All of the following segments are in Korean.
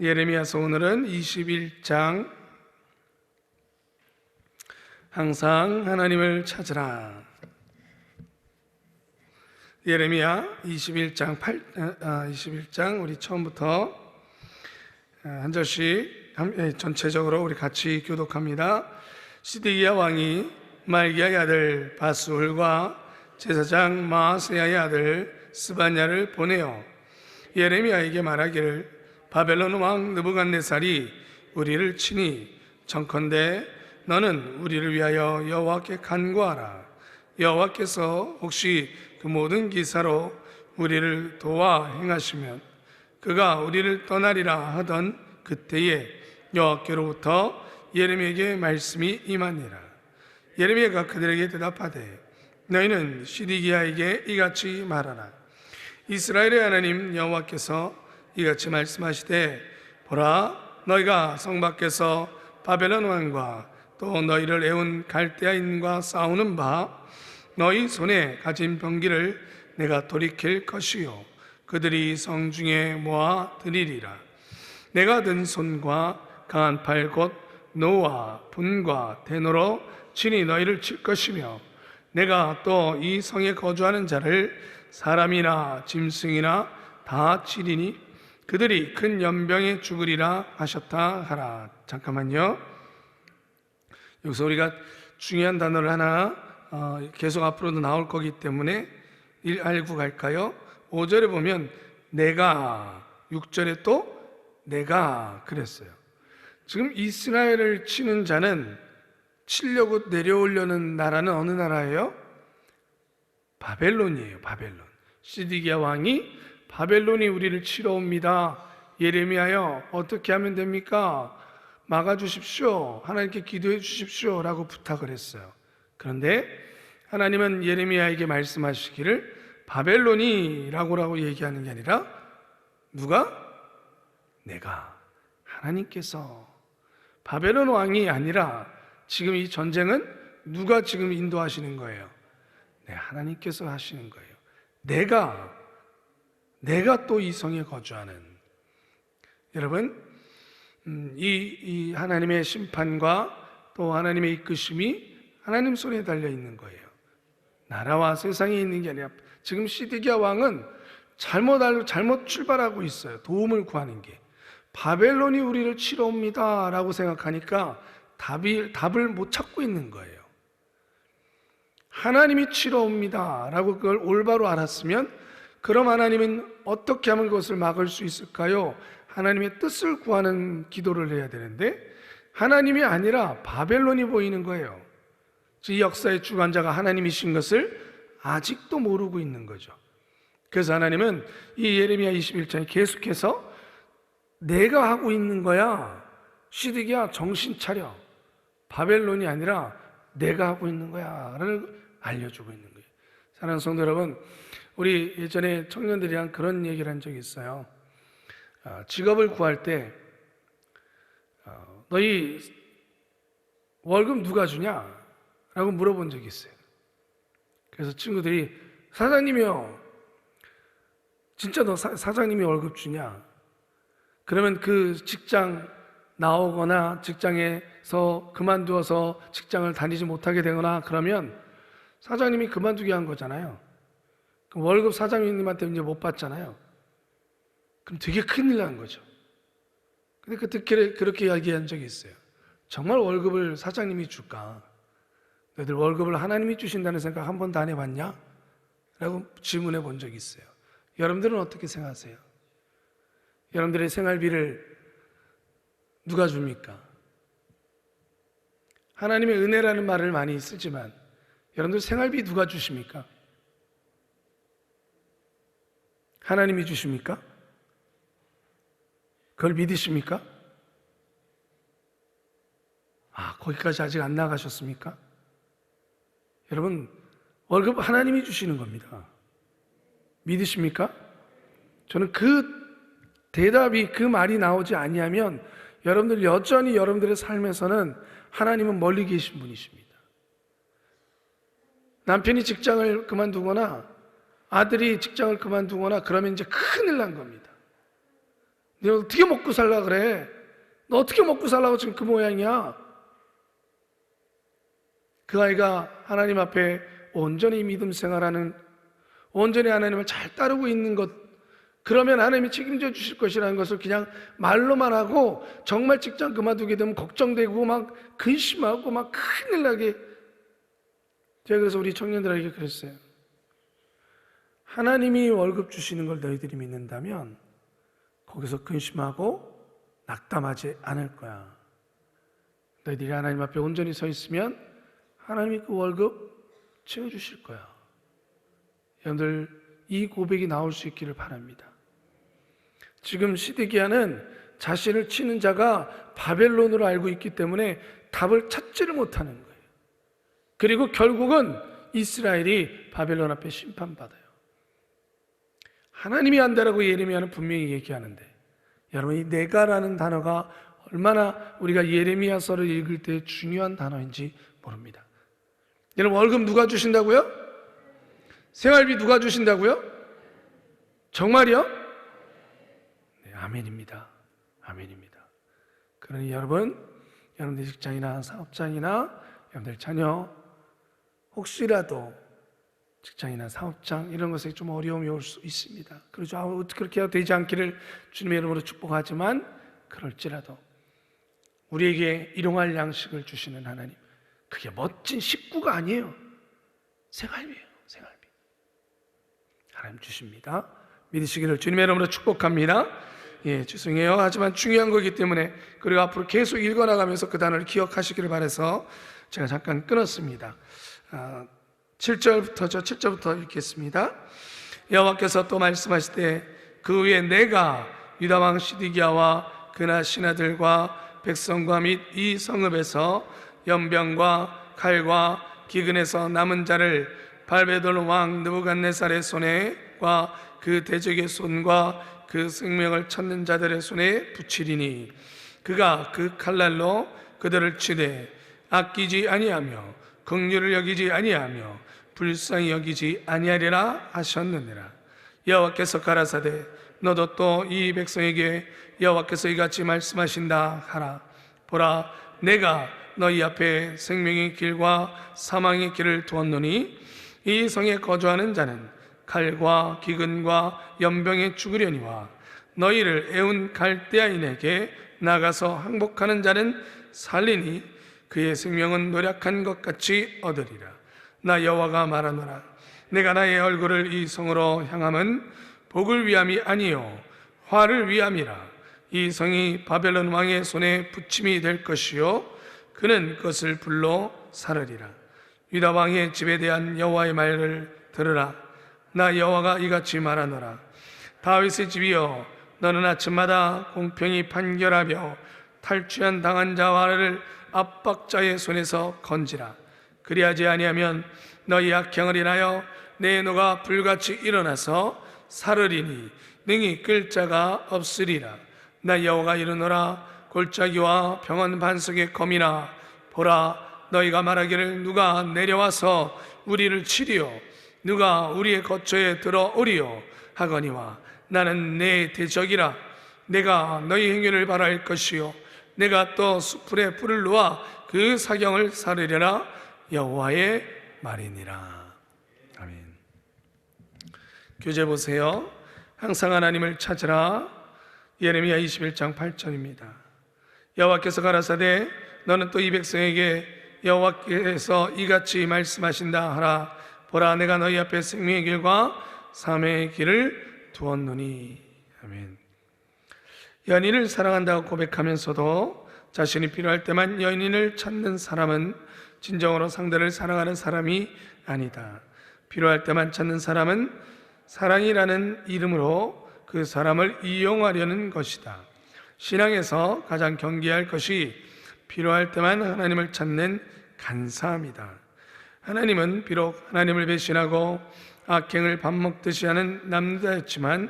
예레미야서 오늘은 21장 항상 하나님을 찾으라. 예레미야 21장 8 아, 21장 우리 처음부터 아, 한 절씩 한- 예, 전체적으로 우리 같이 교독합니다. 시드기야 왕이 말기야의 아들 바스울과 제사장 마세야의 아들 스바냐를 보내어 예레미야에게 말하기를 바벨론 왕 느부갓네살이 우리를 치니 청컨대 너는 우리를 위하여 여호와께 간구하라. 여호와께서 혹시 그 모든 기사로 우리를 도와 행하시면 그가 우리를 떠나리라 하던 그때에 여호와께로부터 예레미야에게 말씀이 임하니라. 예레미야가 그들에게 대답하되 너희는 시디기야에게 이같이 말하라. 이스라엘의 하나님 여호와께서 이같이 말씀하시되 보라 너희가 성 밖에서 바벨론 왕과 또 너희를 애운 갈대아인과 싸우는 바 너희 손에 가진 병기를 내가 돌이킬 것이요. 그들이 성 중에 모아 드리리라. 내가 든 손과 강한 팔 곧 노와 분과 대노로 친히 너희를 칠 것이며 내가 또 이 성에 거주하는 자를 사람이나 짐승이나 다 치리니 그들이 큰 연병에 죽으리라 하셨다 하라. 잠깐만요. 여기서 우리가 중요한 단어를 하나 어, 계속 앞으로도 나올 거기 때문에 일 알고 갈까요? 5절에 보면 내가 6절에 또 내가 그랬어요. 지금 이스라엘을 치는 자는 치려고 내려오려는 나라는 어느 나라예요? 바벨론이에요. 바벨론. 시디기야 왕이 바벨론이 우리를 치러 옵니다. 예레미야여 어떻게 하면 됩니까? 막아 주십시오. 하나님께 기도해 주십시오라고 부탁을 했어요. 그런데 하나님은 예레미야에게 말씀하시기를 바벨론이라고라고 얘기하는 게 아니라 누가 내가 하나님께서 바벨론 왕이 아니라 지금 이 전쟁은 누가 지금 인도하시는 거예요? 네, 하나님께서 하시는 거예요. 내가 내가 또 이 성에 거주하는 여러분 음, 이, 이 하나님의 심판과 또 하나님의 이끄심이 하나님 손에 달려 있는 거예요. 나라와 세상에 있는 게 아니라 지금 시드기야 왕은 잘못 알고 잘못 출발하고 있어요. 도움을 구하는 게 바벨론이 우리를 치러 옵니다라고 생각하니까 답이 답을 못 찾고 있는 거예요. 하나님이 치러 옵니다라고 그걸 올바로 알았으면 그럼 하나님은 어떻게 하면 그것을 막을 수 있을까요? 하나님의 뜻을 구하는 기도를 해야 되는데 하나님이 아니라 바벨론이 보이는 거예요. 이 역사의 주관자가 하나님이신 것을 아직도 모르고 있는 거죠. 그래서 하나님은 이 예레미야 21장에 계속해서 내가 하고 있는 거야. 시드기야 정신 차려. 바벨론이 아니라 내가 하고 있는 거야를 알려주고 있는 거예요. 사랑하는 성도 여러분, 우리 예전에 청년들이랑 그런 얘기를 한 적이 있어요. 아, 직업을 구할 때 어, 너희 월급 누가 주냐? 라고 물어본 적이 있어요. 그래서 친구들이 사장님이요. 진짜 너 사, 사장님이 월급 주냐? 그러면 그 직장 나오거나 직장에서 그만두어서 직장을 다니지 못하게 되거나 그러면 사장님이 그만두게 한 거잖아요. 월급 사장님한테 이제 못 받잖아요. 그럼 되게 큰일 난 거죠. 근데 그때 그렇게 이야기한 적이 있어요. 정말 월급을 사장님이 줄까? 너희들 월급을 하나님이 주신다는 생각 한 번도 안 해봤냐? 라고 질문해 본 적이 있어요. 여러분들은 어떻게 생각하세요? 여러분들의 생활비를 누가 줍니까? 하나님의 은혜라는 말을 많이 쓰지만 여러분들 생활비 누가 주십니까? 하나님이 주십니까? 그걸 믿으십니까? 아, 거기까지 아직 안 나가셨습니까? 여러분, 월급 하나님이 주시는 겁니다. 믿으십니까? 저는 그 대답이 그 말이 나오지 아니하면 여러분들 여전히 여러분들의 삶에서는 하나님은 멀리 계신 분이십니다. 남편이 직장을 그만두거나 아들이 직장을 그만두거나 그러면 이제 큰일 난 겁니다. 너 어떻게 먹고 살라 그래? 너 어떻게 먹고 살라고 지금 그 모양이야? 그 아이가 하나님 앞에 온전히 믿음 생활하는 온전히 하나님을 잘 따르고 있는 것 그러면 하나님이 책임져 주실 것이라는 것을 그냥 말로만 하고 정말 직장 그만두게 되면 걱정되고 막 근심하고 막 큰일 나게 제가 그래서 우리 청년들에게 그랬어요. 하나님이 월급 주시는 걸 너희들이 믿는다면 거기서 근심하고 낙담하지 않을 거야. 너희들이 하나님 앞에 온전히 서 있으면 하나님이 그 월급 채워주실 거야. 여러분들 이 고백이 나올 수 있기를 바랍니다. 지금 시드기야는 자신을 치는 자가 바벨론으로 알고 있기 때문에 답을 찾지를 못하는 거예요. 그리고 결국은 이스라엘이 바벨론 앞에 심판받아요. 하나님이 한다라고 예레미야는 분명히 얘기하는데 여러분 이 내가라는 단어가 얼마나 우리가 예레미야서를 읽을 때 중요한 단어인지 모릅니다. 여러분 월급 누가 주신다고요? 생활비 누가 주신다고요? 정말이요? 네, 아멘입니다. 아멘입니다. 그러니 여러분, 여러분들 직장이나 사업장이나 여러분들 자녀 혹시라도 직장이나 사업장 이런 것에 좀 어려움이 올 수 있습니다. 그러죠. 아, 그렇게 되지 않기를 주님의 이름으로 축복하지만 그럴지라도 우리에게 일용할 양식을 주시는 하나님 그게 멋진 식구가 아니에요. 생활비예요. 생활비. 하나님 주십니다. 믿으시기를 주님의 이름으로 축복합니다. 예, 죄송해요. 하지만 중요한 거기 때문에 그리고 앞으로 계속 읽어나가면서 그 단어를 기억하시기를 바래서 제가 잠깐 끊었습니다. 아, 7절부터 저 7절부터 읽겠습니다. 여호와께서 또 말씀하실 때그 위에 내가 유다 왕 시디기야와 그나 신하들과 백성과 및 이 성읍에서 연병과 칼과 기근에서 남은 자를 발베돌 왕 느부갓네살의 손에과 그 대적의 손과 그 생명을 찾는 자들의 손에 붙이리니 그가 그 칼날로 그들을 치되 아끼지 아니하며 긍휼을 여기지 아니하며 불쌍히 여기지 아니하리라 하셨느니라. 여호와께서 가라사대 너도 또 이 백성에게 여호와께서 이같이 말씀하신다 하라. 보라 내가 너희 앞에 생명의 길과 사망의 길을 두었노니 이 성에 거주하는 자는 칼과 기근과 연병에 죽으려니와 너희를 애운 갈대아인에게 나가서 항복하는 자는 살리니 그의 생명은 노력한 것 같이 얻으리라. 나 여호와가 말하노라. 내가 나의 얼굴을 이 성으로 향함은 복을 위함이 아니요 화를 위함이라. 이 성이 바벨론 왕의 손에 붙임이 될 것이요 그는 그것을 불러 살으리라. 유다 왕의 집에 대한 여호와의 말을 들으라. 나 여호와가 이같이 말하노라. 다윗의 집이여 너는 아침마다 공평히 판결하며 탈취한 당한 자와를 압박자의 손에서 건지라. 그리하지 아니하면 너희 악행을 인하여 내 노가 불같이 일어나서 사르리니 능히 끌 자가 없으리라. 나 여호가 이르노라. 골짜기와 병원 반석의 검이나 보라. 너희가 말하기를 누가 내려와서 우리를 치리요? 누가 우리의 거처에 들어오리요? 하거니와 나는 내 대적이라. 내가 너희 행위를 바랄 것이요 내가 또 수풀에 불을 놓아 그 사경을 사르려라 여호와의 말이니라. 아멘. 교재 보세요. 항상 하나님을 찾으라. 예레미야 21장 8절입니다. 여호와께서 가라사대 너는 또 이 백성에게 여호와께서 이같이 말씀하신다 하라. 보라 내가 너희 앞에 생명의 길과 삶의 길을 두었노니. 아멘 연인을 사랑한다고 고백하면서도 자신이 필요할 때만 연인을 찾는 사람은 진정으로 상대를 사랑하는 사람이 아니다. 필요할 때만 찾는 사람은 사랑이라는 이름으로 그 사람을 이용하려는 것이다. 신앙에서 가장 경계할 것이 필요할 때만 하나님을 찾는 간사함이다. 하나님은 비록 하나님을 배신하고 악행을 밥 먹듯이 하는 남자였지만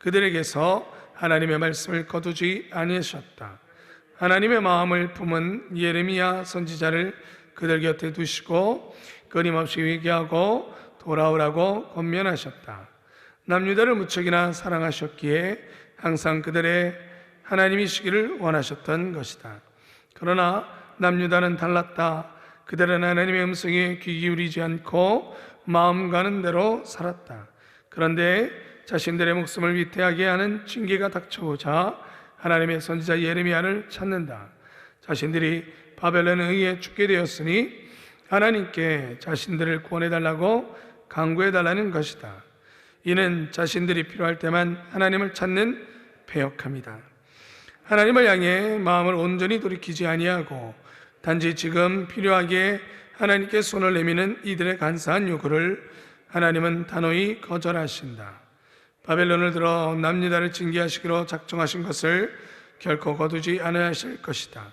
그들에게서 하나님의 말씀을 거두지 아니하셨다. 하나님의 마음을 품은 예레미야 선지자를 그들 곁에 두시고 끊임없이 회개하고 돌아오라고 권면하셨다. 남유다를 무척이나 사랑하셨기에 항상 그들의 하나님이시기를 원하셨던 것이다. 그러나 남유다는 달랐다. 그들은 하나님의 음성에 귀 기울이지 않고 마음 가는 대로 살았다. 그런데 자신들의 목숨을 위태하게 하는 징계가 닥쳐오자 하나님의 선지자 예레미야를 찾는다. 자신들이 바벨론에 의해 죽게 되었으니 하나님께 자신들을 구원해 달라고 강구해 달라는 것이다. 이는 자신들이 필요할 때만 하나님을 찾는 배역합니다. 하나님을 향해 마음을 온전히 돌이키지 아니하고 단지 지금 필요하게 하나님께 손을 내미는 이들의 간사한 요구를 하나님은 단호히 거절하신다. 바벨론을 들어 남유다를 징계하시기로 작정하신 것을 결코 거두지 않으실 것이다.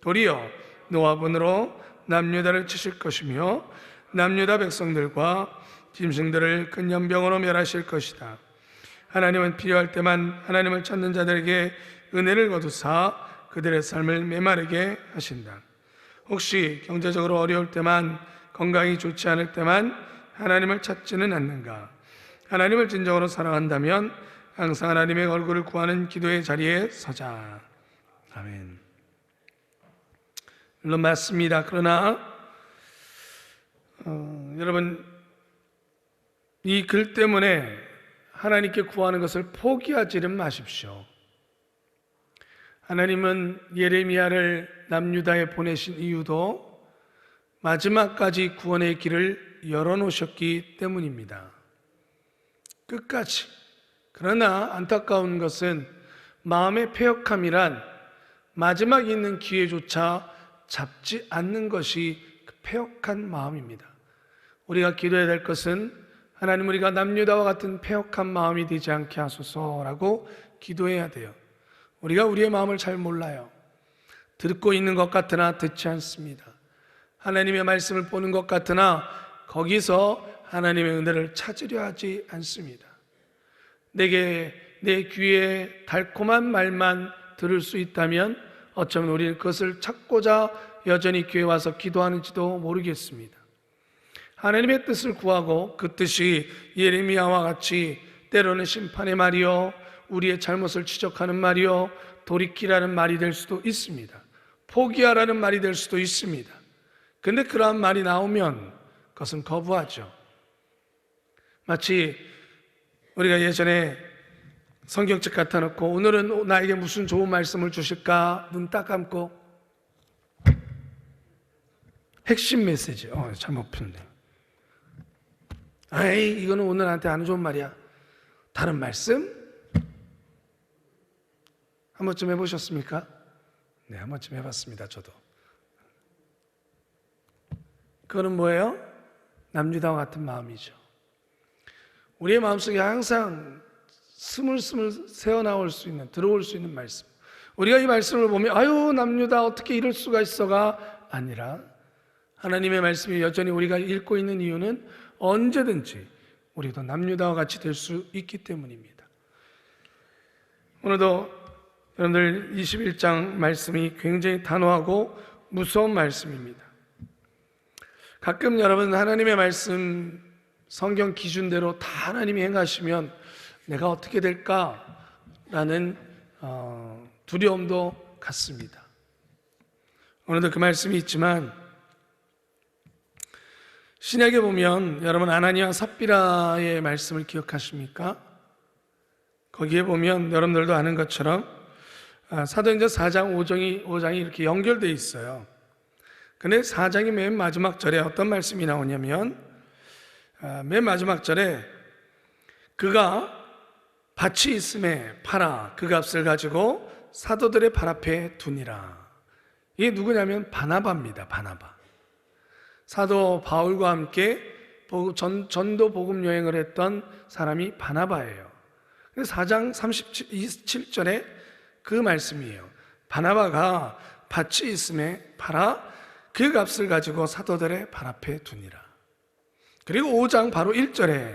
도리어 노아분으로 남유다를 치실 것이며 남유다 백성들과 짐승들을 큰 연병으로 멸하실 것이다. 하나님은 필요할 때만 하나님을 찾는 자들에게 은혜를 거두사 그들의 삶을 메마르게 하신다. 혹시 경제적으로 어려울 때만 건강이 좋지 않을 때만 하나님을 찾지는 않는가? 하나님을 진정으로 사랑한다면 항상 하나님의 얼굴을 구하는 기도의 자리에 서자. 아멘. 물론 맞습니다. 그러나 어, 여러분 이 글 때문에 하나님께 구하는 것을 포기하지는 마십시오. 하나님은 예레미야를 남유다에 보내신 이유도 마지막까지 구원의 길을 열어놓으셨기 때문입니다. 끝까지. 그러나 안타까운 것은 마음의 폐역함이란 마지막 있는 기회조차 잡지 않는 것이 그 폐역한 마음입니다. 우리가 기도해야 될 것은 하나님 우리가 남유다와 같은 폐역한 마음이 되지 않게 하소서라고 기도해야 돼요. 우리가 우리의 마음을 잘 몰라요. 듣고 있는 것 같으나 듣지 않습니다. 하나님의 말씀을 보는 것 같으나 거기서 하나님의 은혜를 찾으려 하지 않습니다. 내게 내 귀에 달콤한 말만 들을 수 있다면 어쩌면 우리는 그것을 찾고자 여전히 교회 와서 기도하는지도 모르겠습니다. 하나님의 뜻을 구하고 그 뜻이 예레미야와 같이 때로는 심판의 말이요 우리의 잘못을 지적하는 말이요 돌이키라는 말이 될 수도 있습니다. 포기하라는 말이 될 수도 있습니다. 근데 그러한 말이 나오면 그것은 거부하죠. 마치 우리가 예전에 성경책 갖다 놓고 오늘은 나에게 무슨 좋은 말씀을 주실까 눈 딱 감고 핵심 메시지. 어, 잘못 폈네. 아이, 이거는 오늘 나한테 안 좋은 말이야. 다른 말씀? 한 번쯤 해보셨습니까? 네, 한 번쯤 해봤습니다, 저도. 그거는 뭐예요? 남유다와 같은 마음이죠. 우리의 마음속에 항상 스물스물 새어나올 수 있는, 들어올 수 있는 말씀. 우리가 이 말씀을 보면, 아유, 남유다 어떻게 이럴 수가 있어가 아니라, 하나님의 말씀이 여전히 우리가 읽고 있는 이유는 언제든지 우리도 남유다와 같이 될 수 있기 때문입니다. 오늘도 여러분들 21장 말씀이 굉장히 단호하고 무서운 말씀입니다. 가끔 여러분 하나님의 말씀 성경 기준대로 다 하나님이 행하시면 내가 어떻게 될까라는 어, 두려움도 갖습니다. 오늘도 그 말씀이 있지만 신약에 보면 여러분 아나니와 삽비라의 말씀을 기억하십니까? 거기에 보면 여러분들도 아는 것처럼 아, 사도행전 4장 5장이 5장이 이렇게 연결되어 있어요. 근데 4장이 맨 마지막 절에 어떤 말씀이 나오냐면 아, 맨 마지막 절에 그가 밭이 있음에 팔아 그 값을 가지고 사도들의 발 앞에 두니라. 이게 누구냐면 바나바입니다. 바나바. 사도 바울과 함께 전, 전도 복음 여행을 했던 사람이 바나바예요. 4장 37절에 그 말씀이에요. 바나바가 밭이 있음에 팔아 그 값을 가지고 사도들의 발 앞에 두니라. 그리고 5장 바로 1절에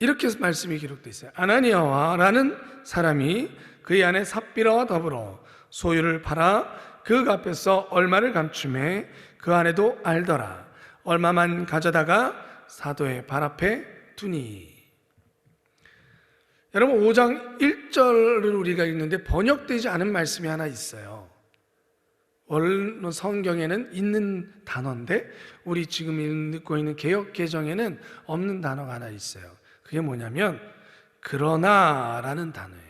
이렇게 말씀이 기록되어 있어요. 아나니아와라는 사람이 그의 아내 삽비라와 더불어 소유를 팔아 그 값에서 얼마를 감춤해 그 안에도 알더라. 얼마만 가져다가 사도의 발 앞에 두니. 여러분 5장 1절을 우리가 읽는데 번역되지 않은 말씀이 하나 있어요. 원로 성경에는 있는 단어인데 우리 지금 읽고 있는 개혁 개정에는 없는 단어가 하나 있어요. 그게 뭐냐면 그러나라는 단어예요.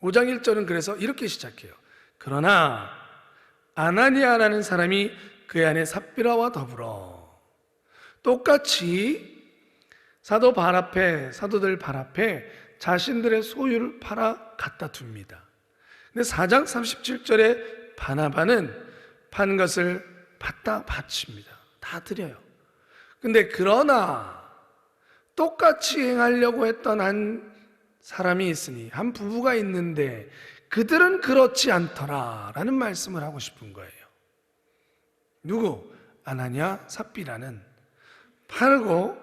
5장 1절은 그래서 이렇게 시작해요. 그러나 아나니아라는 사람이 그 안에 삽비라와 더불어 똑같이 사도 발 앞에 사도들 발 앞에 자신들의 소유를 팔아 갖다 둡니다. 근데 4장 37절에 바나바는 판 것을 받다 바칩니다. 다 드려요. 근데 그러나 똑같이 행하려고 했던 한 사람이 있으니 한 부부가 있는데 그들은 그렇지 않더라라는 말씀을 하고 싶은 거예요. 누구? 아나니아 삽비라는 팔고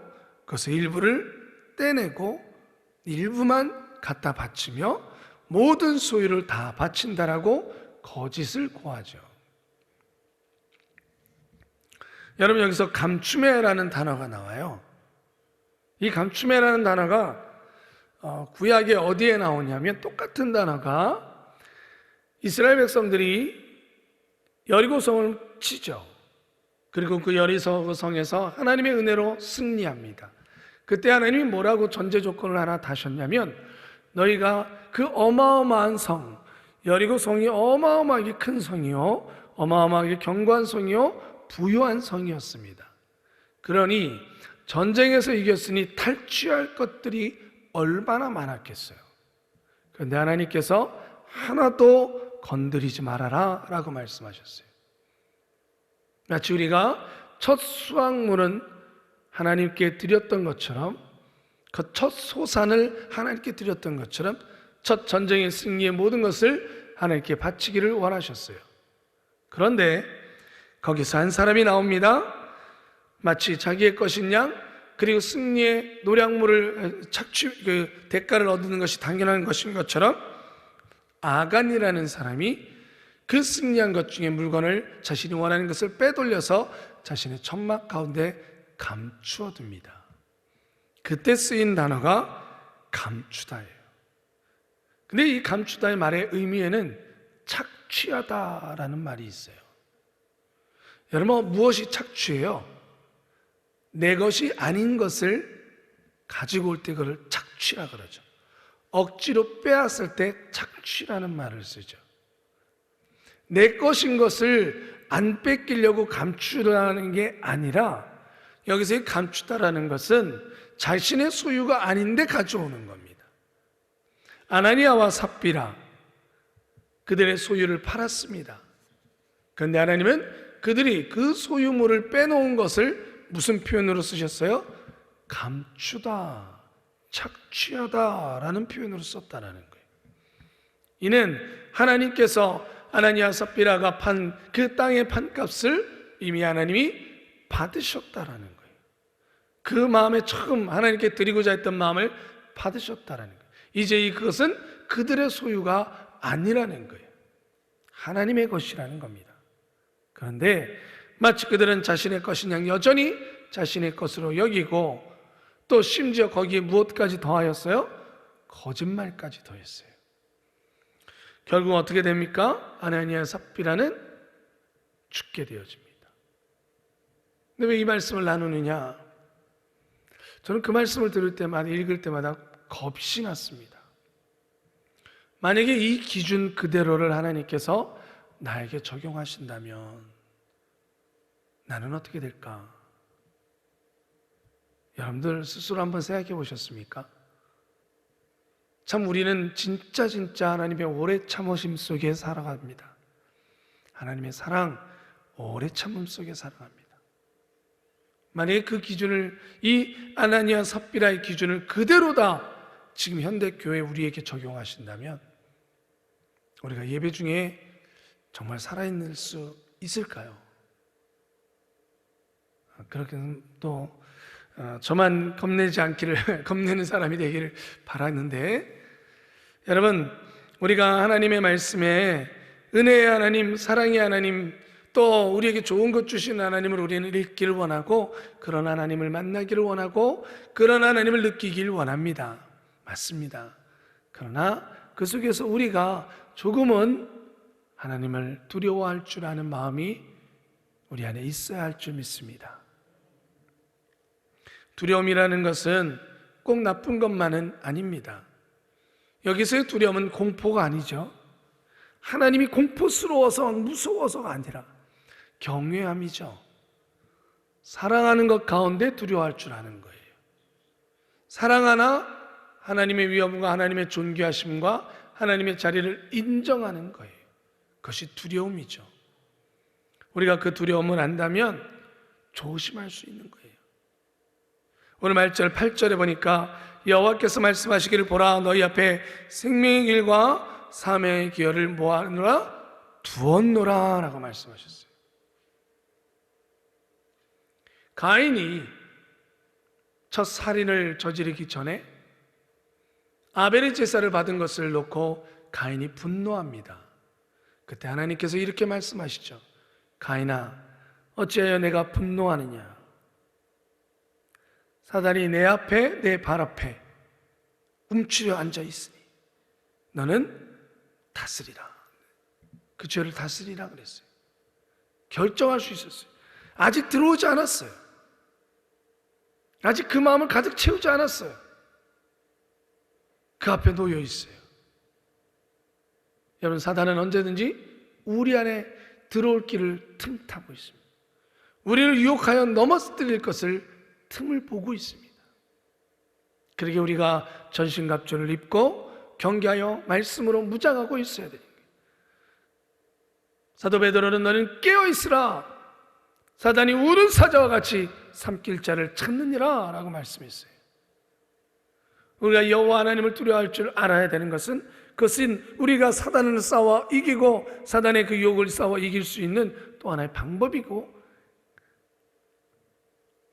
그것의 일부를 떼내고 일부만 갖다 바치며 모든 소유를 다 바친다라고 거짓을 고하죠. 여러분 여기서 감추매라는 단어가 나와요. 이 감추매라는 단어가 어, 구약에 어디에 나오냐면 똑같은 단어가 이스라엘 백성들이 여리고성을 치죠. 그리고 그 여리고성에서 하나님의 은혜로 승리합니다. 그때 하나님이 뭐라고 전제 조건을 하나 다셨냐면 너희가 그 어마어마한 성 여리고 성이 어마어마하게 큰 성이요 어마어마하게 견고한 성이요 부유한 성이었습니다. 그러니 전쟁에서 이겼으니 탈취할 것들이 얼마나 많았겠어요. 그런데 하나님께서 하나도 건드리지 말아라 라고 말씀하셨어요. 마치 우리가 첫 수확물은 하나님께 드렸던 것처럼 그 첫 소산을 하나님께 드렸던 것처럼 첫 전쟁의 승리의 모든 것을 하나님께 바치기를 원하셨어요. 그런데 거기서 한 사람이 나옵니다. 마치 자기의 것인 양 그리고 승리의 노량물을 착취 그 대가를 얻는 것이 당연한 것인 것처럼 아간이라는 사람이 그 승리한 것 중에 물건을 자신이 원하는 것을 빼돌려서 자신의 천막 가운데 감추어 둡니다. 그때 쓰인 단어가 감추다예요. 근데 이 감추다의 말의 의미에는 착취하다라는 말이 있어요. 여러분 무엇이 착취예요? 내 것이 아닌 것을 가지고 올 때 그걸 착취라 그러죠. 억지로 빼앗을 때 착취라는 말을 쓰죠. 내 것인 것을 안 뺏기려고 감추라는 게 아니라 여기서 감추다라는 것은 자신의 소유가 아닌데 가져오는 겁니다. 아나니아와 삽비라 그들의 소유를 팔았습니다. 그런데 하나님은 그들이 그 소유물을 빼놓은 것을 무슨 표현으로 쓰셨어요? 감추다, 착취하다라는 표현으로 썼다라는 거예요. 이는 하나님께서 아나니아 삽비라가 판 그 땅의 판값을 이미 하나님이 받으셨다라는 거예요. 그 마음에 처음 하나님께 드리고자 했던 마음을 받으셨다라는 거예요. 이제 이 그것은 그들의 소유가 아니라는 거예요. 하나님의 것이라는 겁니다. 그런데 마치 그들은 자신의 것인 양 여전히 자신의 것으로 여기고 또 심지어 거기에 무엇까지 더하였어요? 거짓말까지 더했어요. 결국 어떻게 됩니까? 아나니아 삽비라는 죽게 되어집니다. 근데 왜 이 말씀을 나누느냐? 저는 그 말씀을 들을 때마다 읽을 때마다 겁이 났습니다. 만약에 이 기준 그대로를 하나님께서 나에게 적용하신다면 나는 어떻게 될까? 여러분들 스스로 한번 생각해 보셨습니까? 참 우리는 진짜 진짜 하나님의 오래 참으심 속에 살아갑니다. 하나님의 사랑, 오래 참음 속에 살아갑니다. 만약에 그 기준을 이 아나니아 삽비라의 기준을 그대로 다 지금 현대 교회 우리에게 적용하신다면 우리가 예배 중에 정말 살아있는 수 있을까요? 그렇게 또 어, 저만 겁내지 않기를 겁내는 사람이 되기를 바라는데 여러분 우리가 하나님의 말씀에 은혜의 하나님, 사랑의 하나님, 또 우리에게 좋은 것 주신 하나님을 우리는 읽기를 원하고 그런 하나님을 만나기를 원하고 그런 하나님을 느끼길 원합니다. 맞습니다. 그러나 그 속에서 우리가 조금은 하나님을 두려워할 줄 아는 마음이 우리 안에 있어야 할 줄 믿습니다. 두려움이라는 것은 꼭 나쁜 것만은 아닙니다. 여기서의 두려움은 공포가 아니죠. 하나님이 공포스러워서 무서워서가 아니라 경외함이죠. 사랑하는 것 가운데 두려워할 줄 아는 거예요. 사랑하나 하나님의 위엄과 하나님의 존귀하심과 하나님의 자리를 인정하는 거예요. 그것이 두려움이죠. 우리가 그 두려움을 안다면 조심할 수 있는 거예요. 오늘 말절 8절에 보니까 여호와께서 말씀하시기를 보라 너희 앞에 생명의 길과 사명의 기회를 모아놓으라 두었노라 라고 말씀하셨어요. 가인이 첫 살인을 저지르기 전에 아벨의 제사를 받은 것을 놓고 가인이 분노합니다. 그때 하나님께서 이렇게 말씀하시죠. 가인아, 어찌하여 내가 분노하느냐? 사단이 내 앞에, 내 발 앞에 움츠려 앉아 있으니 너는 다스리라. 그 죄를 다스리라 그랬어요. 결정할 수 있었어요. 아직 들어오지 않았어요. 아직 그 마음을 가득 채우지 않았어요. 그 앞에 놓여 있어요. 여러분, 사단은 언제든지 우리 안에 들어올 길을 틈타고 있습니다. 우리를 유혹하여 넘어뜨릴 것을 틈을 보고 있습니다. 그러게 우리가 전신갑주를 입고 경계하여 말씀으로 무장하고 있어야 됩니다. 사도 베드로는 너는 깨어 있으라. 사단이 우는 사자와 같이 삼킬 자를 찾느니라 라고 말씀했어요. 우리가 여호와 하나님을 두려워할 줄 알아야 되는 것은 그것은 우리가 사단을 싸워 이기고 사단의 그 유혹을 싸워 이길 수 있는 또 하나의 방법이고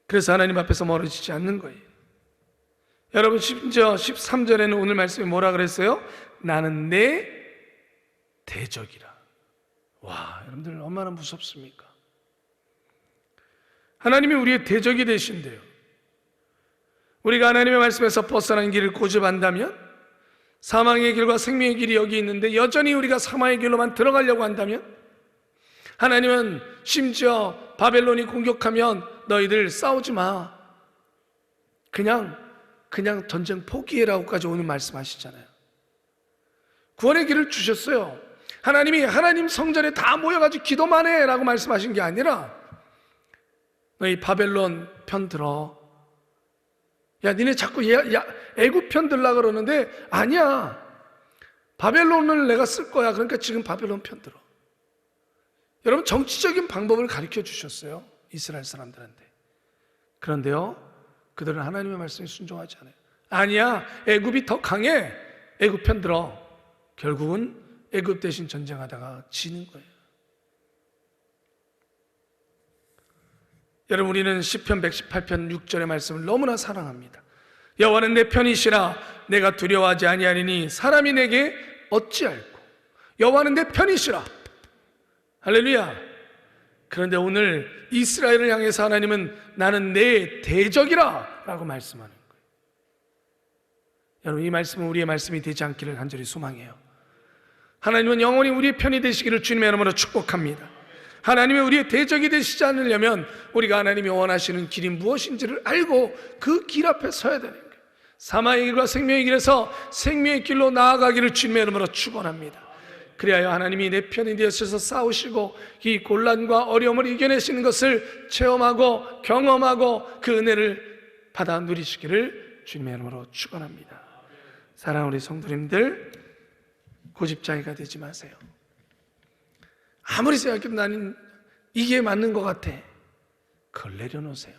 그래서 하나님 앞에서 멀어지지 않는 거예요. 여러분 심지어 13절에는 오늘 말씀이 뭐라 그랬어요? 나는 내 대적이라. 와, 여러분들 얼마나 무섭습니까? 하나님이 우리의 대적이 되신대요. 우리가 하나님의 말씀에서 벗어난 길을 고집한다면 사망의 길과 생명의 길이 여기 있는데 여전히 우리가 사망의 길로만 들어가려고 한다면 하나님은 심지어 바벨론이 공격하면 너희들 싸우지 마. 그냥 그냥 전쟁 포기해라고까지 오늘 말씀하시잖아요. 구원의 길을 주셨어요. 하나님이 하나님 성전에 다 모여가지고 기도만 해라고 말씀하신 게 아니라 너희 바벨론 편 들어. 야, 니네 자꾸 야, 야, 애굽 편 들라 그러는데 아니야. 바벨론을 내가 쓸 거야. 그러니까 지금 바벨론 편 들어. 여러분 정치적인 방법을 가르쳐 주셨어요. 이스라엘 사람들한테. 그런데요. 그들은 하나님의 말씀에 순종하지 않아요. 아니야. 애굽이 더 강해. 애굽 편 들어. 결국은 애굽 대신 전쟁하다가 지는 거예요. 여러분 우리는 시편 118편 6절의 말씀을 너무나 사랑합니다. 여호와는 내 편이시라 내가 두려워하지 아니하리니 사람이 내게 어찌할꼬 여호와는 내 편이시라 할렐루야. 그런데 오늘 이스라엘을 향해서 하나님은 나는 내 대적이라 라고 말씀하는 거예요. 여러분 이 말씀은 우리의 말씀이 되지 않기를 간절히 소망해요. 하나님은 영원히 우리의 편이 되시기를 주님의 이름으로 축복합니다. 하나님이 우리의 대적이 되시지 않으려면 우리가 하나님이 원하시는 길이 무엇인지를 알고 그 길 앞에 서야 되는 거예요. 사마의 길과 생명의 길에서 생명의 길로 나아가기를 주님의 이름으로 축원합니다. 그리하여 하나님이 내 편이 되어서 싸우시고 이 곤란과 어려움을 이겨내시는 것을 체험하고 경험하고 그 은혜를 받아 누리시기를 주님의 이름으로 축원합니다. 사랑하는 우리 성도님들 고집장애가 되지 마세요. 아무리 생각해도 나는 이게 맞는 것 같아. 그걸 내려놓으세요.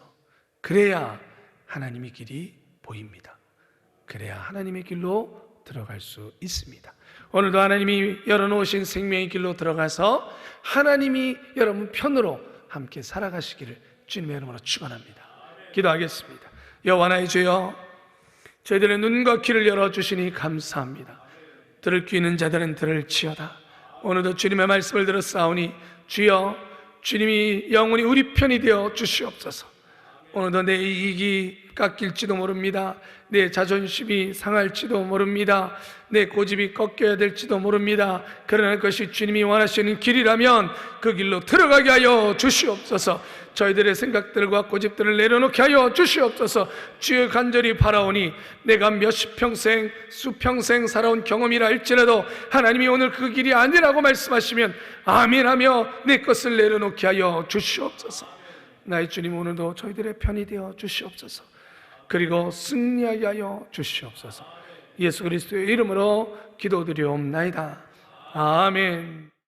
그래야 하나님의 길이 보입니다. 그래야 하나님의 길로 들어갈 수 있습니다. 오늘도 하나님이 열어놓으신 생명의 길로 들어가서 하나님이 여러분 편으로 함께 살아가시기를 주님의 이름으로 축원합니다. 기도하겠습니다. 여호와나의 주여 저희들의 눈과 귀를 열어 주시니 감사합니다. 들을 귀 있는 자들은 들을지어다. 오늘도 주님의 말씀을 들었사오니 주여 주님이 영원히 우리 편이 되어 주시옵소서. 오늘도 내 이익이 깎일지도 모릅니다. 내 자존심이 상할지도 모릅니다. 내 고집이 꺾여야 될지도 모릅니다. 그러나 그것이 주님이 원하시는 길이라면 그 길로 들어가게 하여 주시옵소서. 저희들의 생각들과 고집들을 내려놓게 하여 주시옵소서. 주여 간절히 바라오니 내가 몇십 평생 수평생 살아온 경험이라 할지라도 하나님이 오늘 그 길이 아니라고 말씀하시면 아멘하며 내 것을 내려놓게 하여 주시옵소서. 나의 주님 오늘도 저희들의 편이 되어 주시옵소서. 그리고 승리하게 하여 주시옵소서. 예수 그리스도의 이름으로 기도드리옵나이다. 아멘.